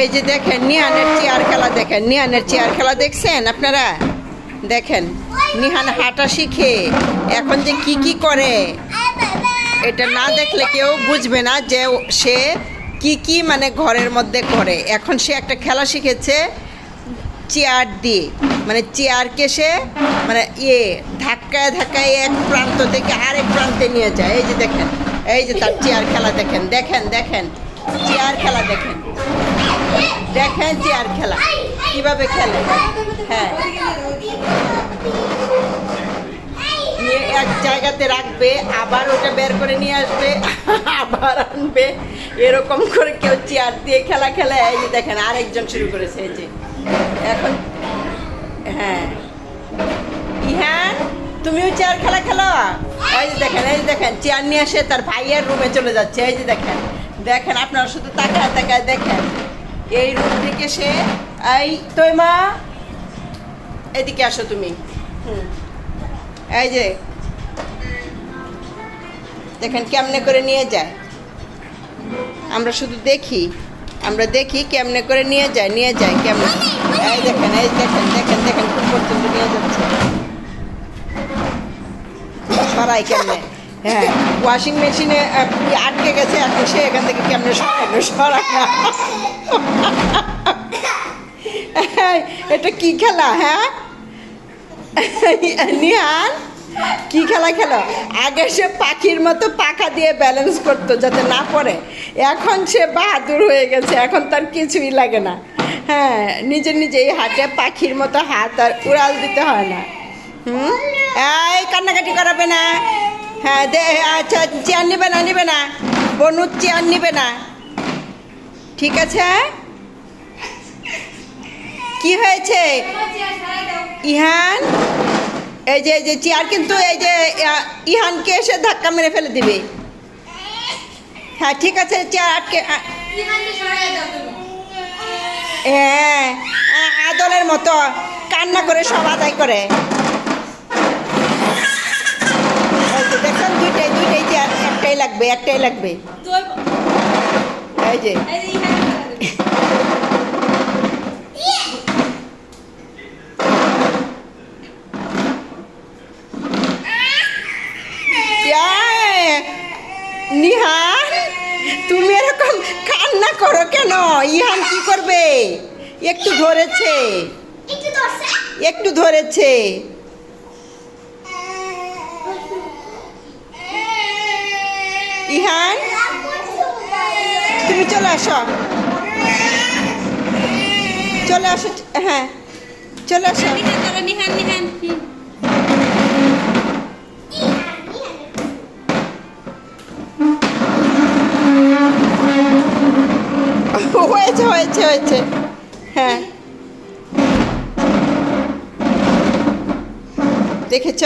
এই যে দেখেন, নিহানের চেয়ার খেলা দেখেন, নিহানের চেয়ার খেলা দেখছেন আপনারা? দেখেন, নিহান হাঁটা শিখে, এখন যে কি কি করে, এটা না দেখলে কেউ বুঝবে না যে সে কি কি মানে ঘরের মধ্যে করে। এখন সে একটা খেলা শিখেছে, চেয়ার দিয়ে। মানে চেয়ারকে সে মানে ইয়ে ধাক্কায় ধাক্কায় এক প্রান্ত থেকে আরেক প্রান্তে নিয়ে যায়। এই যে দেখেন, এই যে তার চেয়ার খেলা দেখেন দেখেন দেখেন। চেয়ার খেলা দেখেন। দেখেন চেয়ার খেলা। কীভাবে খেলে? হ্যাঁ। এক জায়গাতে রাখবে, আবার ওটা বের করে নিয়ে আসবে, আবার আনবে। এরকম করে কেউ চেয়ার দিয়ে খেলা খেলে। এই যে দেখেন, আরেকজন শুরু করেছে, এই যে। এখন হ্যাঁ। ইহান, তুমিও চেয়ার খেলা খেলো? এই যে দেখেন, এই যে দেখেন, চেয়ার নিয়ে এসে তার ভাইয়ের রুমে চলে যাচ্ছে। এই যে দেখেন দেখেন, আপনারা শুধু তাকায় তাকায় দেখেন। এই রুম থেকে সে, এই, তোই মা, এদিকে আসো তুমি। হুম। এই যে, দেখেন কেমনে করে নিয়ে যায়। আমরা শুধু দেখি, আমরা দেখি কেমনে করে নিয়ে যায় নিয়ে যায়, কেমনে। এই দেখেন এই দেখেন দেখেন দেখেন, খুব পর্যন্ত নিয়ে যাচ্ছে। সরাই কেমনে? হ্যাঁ ওয়াশিং মেশিনে আটকে গেছে এখন সে এখান থেকে কেমনে সরাইলো সরাই না। এই, এটা কি খেলা হ্যাঁ? নিহান কি খেলা খেলো? আগে সে পাখির মতো পাখা দিয়ে ব্যালেন্স করতো যাতে না পড়ে। এখন সে বাহাদুর হয়ে গেছে এখন তার কিছুই লাগে না। হ্যাঁ নিজে নিজেই হাতে পাখির মতো হাত আর উড়াল দিতে হয় না। হুম? এই কান্নাকাটি করাবে না। হ্যাঁ দে আচ্ছা চেয়ার নিবে না নিবে না। বনুর চেয়ার নিবে না। ঠিক আছে? কি হয়েছে? ইহান, এই যে যে চেয়ার কিন্তু, এই যে ইহানকে এসে ধাক্কা মেরে ফেলে দিবে। হ্যাঁ ঠিক আছে, চেয়ার আটকে হ্যাঁ আদলের মতো কান্না করে সব আদায় করে এই যে দেখুন দুইটাই দুইটাই চেয়ার একটাই লাগবে একটাই লাগবে। এই যে। নিহান তুমি এরকম কান্না করো কেন? ইহান কি করবে? একটু ধরেছে। একটু ধরেছে ইহান তুমি চলে আসো। চলে আসো হ্যাঁ। চলে আসো। নিহান নিহান হয়েছে হয়েছে হয়েছে। হ্যাঁ। দেখেছ?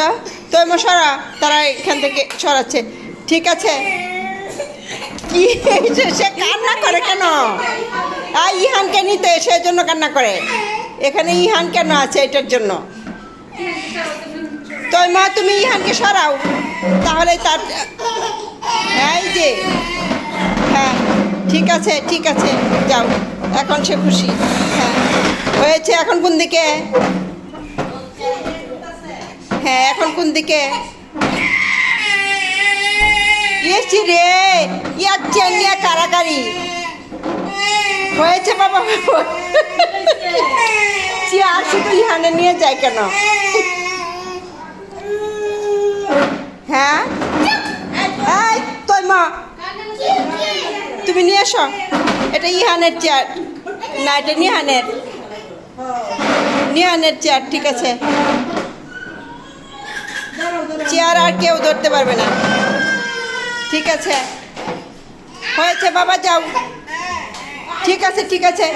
তো সরা তারা এখান থেকে সরাচ্ছে। ঠিক আছে? কি? সে কান্না করে কেন? আর ইহানকে নিতে সেজন্য কান্না করে। এখানে ইহান কেন আছে এটার জন্য? তো মা, তুমি ইহানকে সরাও। তাহলে তার এই যে। হ্যাঁ ঠিক আছে ঠিক আছে, যাও। এখন সে খুশি। হ্যাঁ। হয়েছে এখন কোন দিকে? হ্যাঁ এখন কোন দিকে? ইয়েছি রে ইয়ার চেনিয়া কারাকারি। হয়েছে বাবা চেয়ার শুধু ইহানে নিয়ে যায় কেন? হ্যাঁ? এই, তোর মা। তুমি নিয়ে এসো। এটা ইহানের চেয়ার। না, এটা নিহানের। নিহানের চেয়ার, ঠিক আছে। চেয়ার আর কেউ ধরতে পারবে না। ঠিক আছে। হয়েছে বাবা যাও। ঠিক আছে ঠিক আছে।